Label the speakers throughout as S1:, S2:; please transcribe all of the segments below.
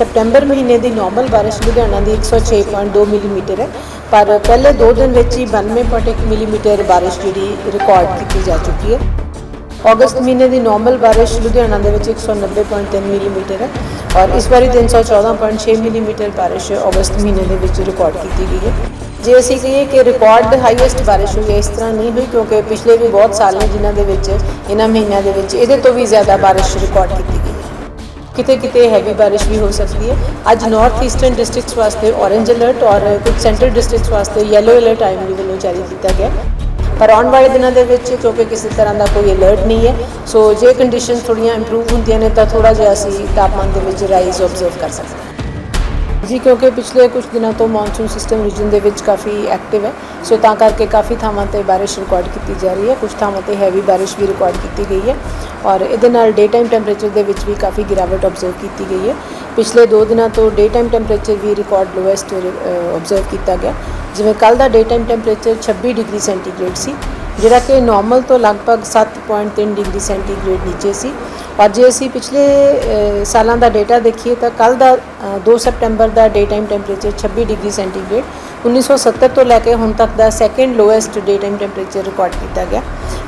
S1: ਸਪਟੈਂਬਰ ਮਹੀਨੇ ਦੀ ਨਾਰਮਲ ਬਾਰਿਸ਼ ਲੁਧਿਆਣਾ ਦੀ 106.2 ਮਿਲੀਮੀਟਰ ਹੈ, ਪਰ ਪਹਿਲੇ 2 ਦਿਨ ਵਿੱਚ ਹੀ 92.1 ਮਿਲੀਮੀਟਰ ਬਾਰਿਸ਼ ਜਿਹੜੀ ਰਿਕਾਰਡ ਕੀਤੀ ਜਾ ਚੁੱਕੀ ਹੈ। ਅਗਸਤ ਮਹੀਨੇ ਦੀ ਨਾਰਮਲ ਬਾਰਿਸ਼ ਲੁਧਿਆਣਾ ਦੇ ਵਿੱਚ 190.3 ਮਿਲੀਮੀਟਰ ਹੈ ਔਰ ਇਸ ਵਾਰੀ 314.6 ਮਿਲੀਮੀਟਰ ਬਾਰਿਸ਼ ਅਗਸਤ ਮਹੀਨੇ ਦੇ ਵਿੱਚ ਰਿਕਾਰਡ ਕੀਤੀ ਗਈ ਹੈ। ਜੇ ਅਸੀਂ ਕਹੀਏ ਕਿ ਰਿਕਾਰਡ ਹਾਈਐਸਟ ਬਾਰਿਸ਼ ਹੋਈ ਹੈ, ਇਸ ਤਰ੍ਹਾਂ ਨਹੀਂ ਹੋਈ, ਕਿਉਂਕਿ ਪਿਛਲੇ ਵੀ ਬਹੁਤ ਸਾਲ ਨੇ ਜਿਨ੍ਹਾਂ ਦੇ ਵਿੱਚ, ਇਹਨਾਂ ਮਹੀਨਿਆਂ ਦੇ ਵਿੱਚ, ਇਹਦੇ ਤੋਂ ਵੀ ਜ਼ਿਆਦਾ ਬਾਰਿਸ਼ ਰਿਕਾਰਡ ਕੀਤੀ ਕਿਤੇ ਕਿਤੇ ਹੈਵੀ ਬਾਰਿਸ਼ ਵੀ ਹੋ ਸਕਦੀ ਹੈ। ਅੱਜ ਨਾਰਥ ਈਸਟਰਨ ਡਿਸਟ੍ਰਿਕਟਸ ਵਾਸਤੇ ਔਰੇਂਜ ਅਲਰਟ ਔਰ ਕੁਝ ਸੈਂਟਰਲ ਡਿਸਟ੍ਰਿਕਟਸ ਵਾਸਤੇ ਯੈਲੋ ਅਲਰਟ ਟਾਈਮਲੀ ਵੱਲੋਂ ਜਾਰੀ ਕੀਤਾ ਗਿਆ। ਪਰ ਆਉਣ ਵਾਲੇ ਦਿਨਾਂ ਦੇ ਵਿੱਚ ਕਿਉਂਕਿ ਕਿਸੇ ਤਰ੍ਹਾਂ ਦਾ ਕੋਈ ਅਲਰਟ ਨਹੀਂ ਹੈ ਸੋ ਜੇ ਕੰਡੀਸ਼ਨ ਥੋੜੀਆਂ ਇੰਪਰੂਵ ਹੁੰਦੀਆਂ ਨੇ ਤਾਂ ਥੋੜਾ ਜਿਹਾ ਅਸੀਂ ਤਾਪਮਾਨ ਦੇ ਵਿੱਚ ਰਾਈਜ਼ ਆਬਜ਼ਰਵ ਕਰ ਸਕਦੇ ਹਾਂ। ਜੀ, ਕਿਉਂਕਿ ਪਿਛਲੇ ਕੁਝ ਦਿਨਾਂ ਤੋਂ ਮੌਨਸੂਨ ਸਿਸਟਮ ਰੀਜਨ ਦੇ ਵਿੱਚ ਕਾਫੀ ਐਕਟਿਵ ਹੈ। ਸੋ ਤਾਂ ਕਰਕੇ ਕਾਫੀ ਥਾਵਾਂ ਤੇ ਬਾਰਿਸ਼ ਰਿਕਾਰਡ ਕੀਤੀ ਜਾ ਰਹੀ ਹੈ। ਕੁਝ ਥਾਵਾਂ ਤੇ ਹੈਵੀ ਬਾਰਿਸ਼ ਵੀ ਰਿਕਾਰਡ ਕੀਤੀ ਗਈ ਹੈ। ਔਰ ਇਹਦੇ ਨਾਲ ਡੇ ਟਾਈਮ ਟੈਂਪਰੇਚਰ ਦੇ ਵਿੱਚ ਵੀ ਕਾਫੀ ਗਿਰਾਵਟ ਆਬਜ਼ਰਵ ਕੀਤੀ ਗਈ ਹੈ। ਪਿਛਲੇ 2 ਦਿਨਾਂ ਤੋਂ ਡੇ ਟਾਈਮ ਟੈਂਪਰੇਚਰ ਵੀ ਰਿਕਾਰਡ ਲੋਐਸਟ ਆਬਜ਼ਰਵ ਕੀਤਾ ਗਿਆ। ਜਿਵੇਂ ਕੱਲ ਦਾ day time temperature 26 degree centigrade ਸੀ। ਜਿਹੜਾ ਕਿ ਨਾਰਮਲ ਤੋਂ ਲਗਭਗ 7.3 ਡਿਗਰੀ ਸੈਂਟੀਗ੍ਰੇਡ ਨੀਚੇ ਸੀ। ਔਰ ਜੇ ਅਸੀਂ ਪਿਛਲੇ ਸਾਲਾਂ ਦਾ ਡਾਟਾ ਦੇਖੀਏ ਤਾਂ ਕੱਲ ਦਾ ਅ, 2 ਸਪਟੈਂਬਰ ਦਾ day time temperature 26 degree centigrade 1970 ਤੋਂ ਲੈ ਕੇ ਹੁਣ ਤੱਕ ਦਾ second lowest day time temperature record ਕੀਤਾ ਗਿਆ।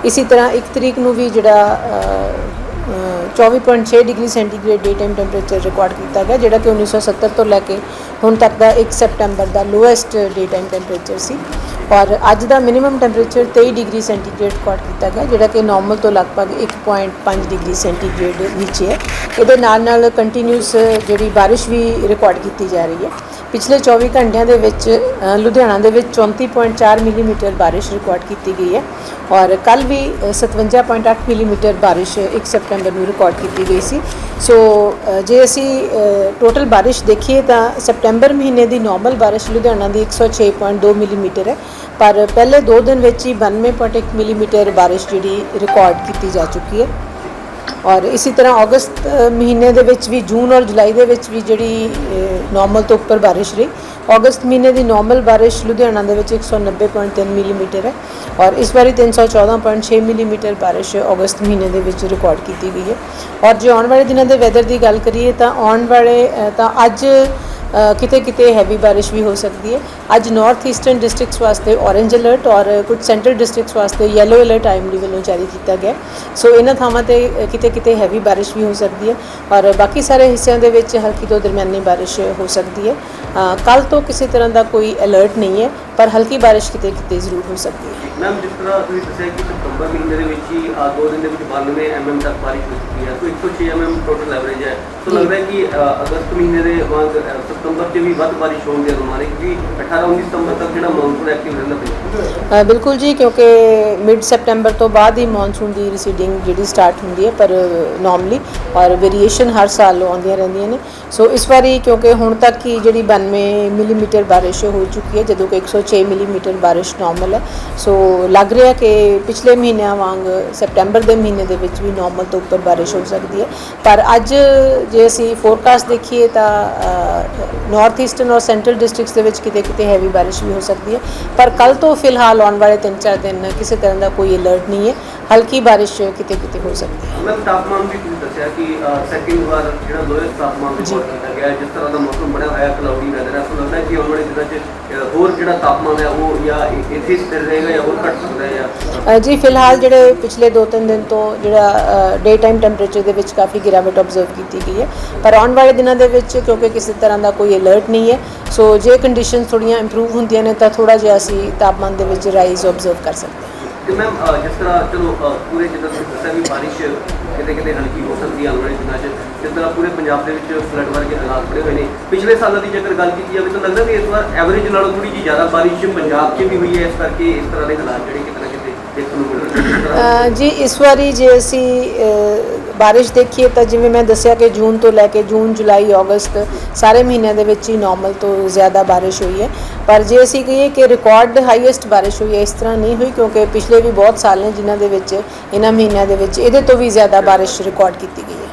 S1: ਇਸੇ ਤਰ੍ਹਾਂ 1 ਤਰੀਕ ਨੂੰ ਵੀ ਜਿਹੜਾ ਅ, ਅ, 24.6 degree centigrade day time temperature record ਕੀਤਾ ਗਿਆ ਜਿਹੜਾ ਕਿ 1970 ਤੋਂ ਲੈ ਕੇ ਹੁਣ ਤੱਕ ਦਾ 1 ਸਪਟੈਂਬਰ ਦਾ ਲੋਐਸਟ ਡੇ ਟਾਈਮ ਟੈਂਪਰੇਚਰ ਸੀ। ਔਰ ਅੱਜ ਦਾ minimum temperature 23 degree centigrade record ਕੀਤਾ ਗਿਆ, ਜਿਹੜਾ ਕਿ ਨਾਰਮਲ ਤੋਂ ਲਗਭਗ 1.5 ਡਿਗਰੀ ਸੈਂਟੀਗ੍ਰੇਡ ਨੀਚੇ ਹੈ। ਇਹਦੇ ਨਾਲ ਨਾਲ ਕੰਟੀਨਿਊਸ ਜਿਹੜੀ ਬਾਰਿਸ਼ ਵੀ ਰਿਕਾਰਡ ਕੀਤੀ ਜਾ ਰਹੀ ਹੈ। ਪਿਛਲੇ 24 ਘੰਟਿਆਂ ਦੇ ਵਿੱਚ ਲੁਧਿਆਣਾ ਦੇ ਵਿੱਚ 34.4 ਮਿਲੀਮੀਟਰ ਬਾਰਿਸ਼ ਰਿਕਾਰਡ ਕੀਤੀ ਗਈ ਹੈ। ਔਰ ਕੱਲ ਵੀ ਅ, 57.8 ਮਿਲੀਮੀਟਰ ਬਾਰਿਸ਼ 1 ਸਪਟੈਂਬਰ ਨੂੰ ਰਿਕਾਰਡ ਕੀਤੀ ਗਈ ਸੀ। ਸੋ ਜੇ ਅਸੀਂ ਟੋਟਲ ਬਾਰਿਸ਼ ਦੇਖੀਏ ਤਾਂ ਸਪਟੈਂਬਰ ਮਹੀਨੇ ਦੀ ਨਾਰਮਲ ਬਾਰਿਸ਼ ਲੁਧਿਆਣਾ ਦੀ 106.2 ਮਿਲੀਮੀਟਰ ਹੈ। ਪਰ ਪਹਿਲੇ 2 ਦਿਨ ਵਿੱਚ ਹੀ 92.1 ਮਿਲੀਮੀਟਰ ਬਾਰਿਸ਼ ਜਿਹੜੀ ਰਿਕਾਰਡ ਕੀਤੀ ਜਾ ਚੁੱਕੀ ਹੈ। ਔਰ ਇਸੇ ਤਰ੍ਹਾਂ ਅਗਸਤ ਮਹੀਨੇ ਦੇ ਵਿੱਚ ਵੀ, ਜੂਨ ਔਰ ਜੁਲਾਈ ਦੇ ਵਿੱਚ ਵੀ ਜਿਹੜੀ ਨਾਰਮਲ ਤੋਂ ਉੱਪਰ ਬਾਰਿਸ਼ ਰਹੀ। ਅਗਸਤ ਮਹੀਨੇ ਦੀ ਨਾਰਮਲ ਬਾਰਿਸ਼ ਲੁਧਿਆਣਾ ਦੇ ਵਿੱਚ 190.3 ਮਿਲੀਮੀਟਰ ਹੈ ਔਰ ਇਸ ਵਾਰੀ 314.6 ਮਿਲੀਮੀਟਰ ਬਾਰਿਸ਼ ਅਗਸਤ ਮਹੀਨੇ ਦੇ ਵਿੱਚ ਰਿਕਾਰਡ ਕੀਤੀ ਗਈ ਹੈ। ਔਰ ਜੇ ਆਉਣ ਵਾਲੇ ਦਿਨਾਂ ਦੇ ਵੈਦਰ ਦੀ ਗੱਲ ਕਰੀਏ ਤਾਂ ਆਉਣ ਵਾਲੇ ਤਾਂ ਅੱਜ ਕਿਤੇ ਕਿਤੇ ਹੈਵੀ ਬਾਰਿਸ਼ ਵੀ ਹੋ ਸਕਦੀ ਹੈ। ਅੱਜ ਨਾਰਥ ਈਸਟਰਨ ਡਿਸਟ੍ਰਿਕਟਸ ਵਾਸਤੇ ਔਰੇਂਜ ਅਲਰਟ ਔਰ ਕੁਝ ਸੈਂਟਰਲ ਡਿਸਟ੍ਰਿਕਟਸ ਵਾਸਤੇ ਯੈਲੋ ਅਲਰਟ ਟਾਈਮਲੀ ਵੱਲੋਂ ਜਾਰੀ ਕੀਤਾ ਗਿਆ। ਸੋ ਇਹਨਾਂ ਥਾਵਾਂ ਤੇ ਕਿਤੇ ਕਿਤੇ ਹੈਵੀ ਬਾਰਿਸ਼ ਵੀ ਹੋ ਸਕਦੀ ਹੈ ਔਰ ਬਾਕੀ ਸਾਰੇ ਹਿੱਸਿਆਂ ਦੇ ਵਿੱਚ ਹਲਕੀ ਤੋਂ ਦਰਮਿਆਨੀ ਬਾਰਿਸ਼ ਹੋ ਸਕਦੀ ਹੈ। ਕੱਲ ਤੋਂ ਕਿਸੇ ਤਰ੍ਹਾਂ ਦਾ ਕੋਈ ਅਲਰਟ ਨਹੀਂ ਹੈ ਪਰ ਹਲਕੀ ਬਾਰਿਸ਼ ਕਿਤੇ ਕਿਤੇ ਜ਼ਰੂਰ ਹੋ ਸਕਦੀ ਹੈ।
S2: ਮੈਮ ਜਿਸ ਤਰ੍ਹਾਂ ਤੁਸੀਂ ਦੱਸਿਆ ਕਿ ਸਤੰਬਰ ਮਹੀਨੇ ਦੇ ਵਿੱਚ ਹੀ ਆ ਦੋ ਦਿਨ ਦੇ ਵਿੱਚ 92 ਐਮਐਮ ਤੱਕ ਬਾਰਿਸ਼ ਹੋ ਚੁੱਕੀ ਹੈ ਸੋ 106 ਐਮਐਮ ਟੋਟਲ ਐਵਰੇਜ ਹੈ। ਸੋ। ਲੱਗਦਾ ਹੈ ਕਿ ਅਗਸਤ ਮਹੀਨੇ ਦੇ ਵਾਂਗ ਸਤੰਬਰ 'ਚ ਵੀ ਵੱਧ ਬਾਰਿਸ਼ ਹੋਣ ਦੀ ਅਨੁਮਾਨ ਹੈ ਕਿਉਂਕਿ 18 19 ਸਤੰਬਰ ਤੱਕ ਜਿਹੜਾ ਮੌਨਸੂਨ ਐਕਟਿਵ ਰਹਿੰਦਾ ਪਿਆ।
S1: ਬਿਲਕੁਲ ਜੀ, ਕਿਉਂਕਿ ਮਿਡ ਸੈਪਟੈਂਬਰ ਤੋਂ ਬਾਅਦ ਹੀ ਮੌਨਸੂਨ ਦੀ ਰੀਸੀਡਿੰਗ ਜਿਹੜੀ ਸਟਾਰਟ ਹੁੰਦੀ ਹੈ, ਪਰ ਨਾਰਮਲੀ ਔਰ ਵੇਰੀਏਸ਼ਨ ਹਰ ਸਾਲ ਆਉਂਦੀਆਂ ਰਹਿੰਦੀਆਂ ਨੇ। ਸੋ ਇਸ ਵਾਰੀ ਕਿਉਂਕਿ ਹੁਣ ਤੱਕ ਹੀ ਜਿਹੜੀ 92 ਮਿਲੀਮੀਟਰ ਬਾਰਿਸ਼ ਹੋ ਚੁੱਕੀ ਹੈ, ਜਦੋਂ ਕਿ 106 ਮਿਲੀਮੀਟਰ ਬਾਰਿਸ਼ ਨਾਰਮਲ ਹੈ। ਸੋ ਲੱਗ ਰਿਹਾ ਕਿ ਪਿਛਲੇ ਮਹੀਨਿਆਂ ਵਾਂਗ ਸੈਪਟੈਂਬਰ ਦੇ ਮਹੀਨੇ ਦੇ ਵਿੱਚ ਵੀ ਨਾਰਮਲ ਤੋਂ ਉੱਪਰ ਬਾਰਿਸ਼ ਹੋ ਸਕਦੀ ਹੈ। ਪਰ ਅੱਜ ਜੇ ਅਸੀਂ ਫੋਰਕਾਸਟ ਦੇਖੀਏ ਤਾਂ ਨਾਰਥ ਈਸਟਰਨ ਔਰ ਸੈਂਟਰਲ ਡਿਸਟ੍ਰਿਕਟਸ ਦੇ ਵਿੱਚ ਕਿਤੇ ਕਿਤੇ ਹੈਵੀ ਬਾਰਿਸ਼ ਵੀ ਹੋ ਸਕਦੀ ਹੈ। ਪਰ ਕੱਲ ਤੋਂ ਫਿਲਹਾਲ ਆਉਣ ਵਾਲੇ 3-4 ਦਿਨ ਕਿਸੇ ਤਰ੍ਹਾਂ ਦਾ ਕੋਈ ਅਲਰਟ ਨਹੀਂ ਹੈ। ਹਲਕੀ ਬਾਰਿਸ਼ ਕਿਤੇ ਕਿਤੇ ਹੋ ਸਕਦੀ ਹੈ।
S2: ਮੈਮ ਤਾਪਮਾਨ ਵੀ ਤੁਸੀਂ ਦੱਸਿਆ ਕਿ ਸੈਕਿੰਡ ਵਾਰ ਜਿਹੜਾ ਲੋਐਸਟ ਤਾਪਮਾਨ। ਰਿਕਾਰਡ ਕੀਤਾ ਗਿਆ ਜਿਸ ਤਰ੍ਹਾਂ ਦਾ ਮੌਸਮ ਬਣਿਆ ਹੋਇਆ ਕਲਾਉਡੀ ਵੈਦਰ ਹੈ ਸੋ ਲੱਗਦਾ ਕਿ ਆਉਣ ਵਾਲੇ ਦਿਨਾਂ 'ਚ ਹੋਰ ਜਿਹੜਾ ਤਾਪਮਾਨ ਹੈ ਉਹ ਜਾਂ ਇੱਥੇ ਸਥਿਰ ਰਹੇਗਾ ਜਾਂ ਹੋਰ ਘਟ ਸਕਦਾ ਹੈ ਜੀ
S1: ਫਿਲਹਾਲ ਜਿਹੜੇ ਪਿਛਲੇ 2-3 ਦਿਨ ਤੋਂ ਜਿਹੜਾ ਡੇ ਟਾਈਮ ਟੈਂਪਰੇਚਰ ਦੇ ਵਿੱਚ ਕਾਫੀ ਗਿਰਾਵਟ ਆਬਜ਼ਰਵ ਕੀਤੀ ਗਈ ਹੈ। ਪਰ ਆਉਣ ਵਾਲੇ ਦਿਨਾਂ ਦੇ ਵਿੱਚ ਕਿਉਂਕਿ ਕਿਸੇ ਤਰ੍ਹਾਂ ਦਾ ਕੋਈ ਅਲਰਟ ਨਹੀਂ ਹੈ ਸੋ ਜੇ ਕੰਡੀਸ਼ਨ ਥੋੜੀਆਂ ਇੰਪਰੂਵ ਹੁੰਦੀਆਂ ਨੇ ਤਾਂ ਥੋੜਾ ਜਿਹਾ ਅਸੀਂ ਤਾਪਮਾਨ ਦੇ ਵਿੱਚ ਰਾਈਜ਼ ਆਬਜ਼ਰਵ ਕਰ ਸਕਦੇ ਹਾਂ।
S2: ਤੇ ਮੈਮ ਜਿਸ ਤਰ੍ਹਾਂ ਚਲੋ ਪੂਰੇ ਜਿੱਦਾਂ ਤੁਸੀਂ ਦੱਸਿਆ ਵੀ ਬਾਰਿਸ਼ ਕਿਤੇ ਕਿਤੇ ਹਲਕੀ ਹੋ ਸਕਦੀ ਹੈ ਆਉਣ ਵਾਲੇ ਦਿਨਾਂ 'ਚ, ਜਿਸ ਤਰ੍ਹਾਂ ਪੂਰੇ ਪੰਜਾਬ ਦੇ ਵਿੱਚ ਫਲੱਡ ਵਰਗੇ ਹਾਲਾਤ ਬਣੇ ਹੋਏ ਨੇ। ਪਿਛਲੇ ਸਾਲਾਂ ਦੀ ਜੇਕਰ ਗੱਲ ਕੀਤੀ ਜਾਵੇ ਤਾਂ ਲੱਗਦਾ ਵੀ ਇਸ ਵਾਰ ਐਵਰੇਜ ਨਾਲੋਂ ਥੋੜੀ ਜਿਹੀ ਜ਼ਿਆਦਾ ਬਾਰਿਸ਼ ਪੰਜਾਬ 'ਚ ਵੀ ਹੋਈ ਹੈ, ਇਸ ਕਰਕੇ ਇਸ ਤਰ੍ਹਾਂ ਦੇ ਹਾਲਾਤ ਜਿਹੜੇ ਕਿਤੇ ਨਾ ਕਿਤੇ ਦੇਖਣ ਨੂੰ
S1: ਜੀ ਇਸ ਵਾਰੀ ਜੇ ਅਸੀਂ ਅ, ਬਾਰਿਸ਼ ਦੇਖੀਏ ਤਾਂ ਜਿਵੇਂ ਮੈਂ ਦੱਸਿਆ ਕਿ ਜੂਨ ਤੋਂ ਲੈ ਕੇ ਜੂਨ ਜੁਲਾਈ ਅਗਸਤ ਸਾਰੇ ਮਹੀਨਿਆਂ ਦੇ ਵਿੱਚ ਹੀ ਨਾਰਮਲ ਤੋਂ ਜ਼ਿਆਦਾ ਬਾਰਿਸ਼ ਹੋਈ ਹੈ। ਪਰ ਜੇ ਅਸੀਂ ਕਹੀਏ ਕਿ ਰਿਕਾਰਡ ਹਾਈਐਸਟ ਬਾਰਿਸ਼ ਹੋਈ ਹੈ ਇਸ ਤਰ੍ਹਾਂ ਨਹੀਂ ਹੋਈ ਕਿਉਂਕਿ ਪਿਛਲੇ ਵੀ ਬਹੁਤ ਸਾਲ ਨੇ ਜਿਨ੍ਹਾਂ ਦੇ ਵਿੱਚ ਇਹਨਾਂ ਮਹੀਨਿਆਂ ਦੇ ਵਿੱਚ ਇਹਦੇ ਤੋਂ ਵੀ ਜ਼ਿਆਦਾ ਬਾਰਿਸ਼ ਰਿਕਾਰਡ ਕੀਤੀ ਗਈ ਹੈ।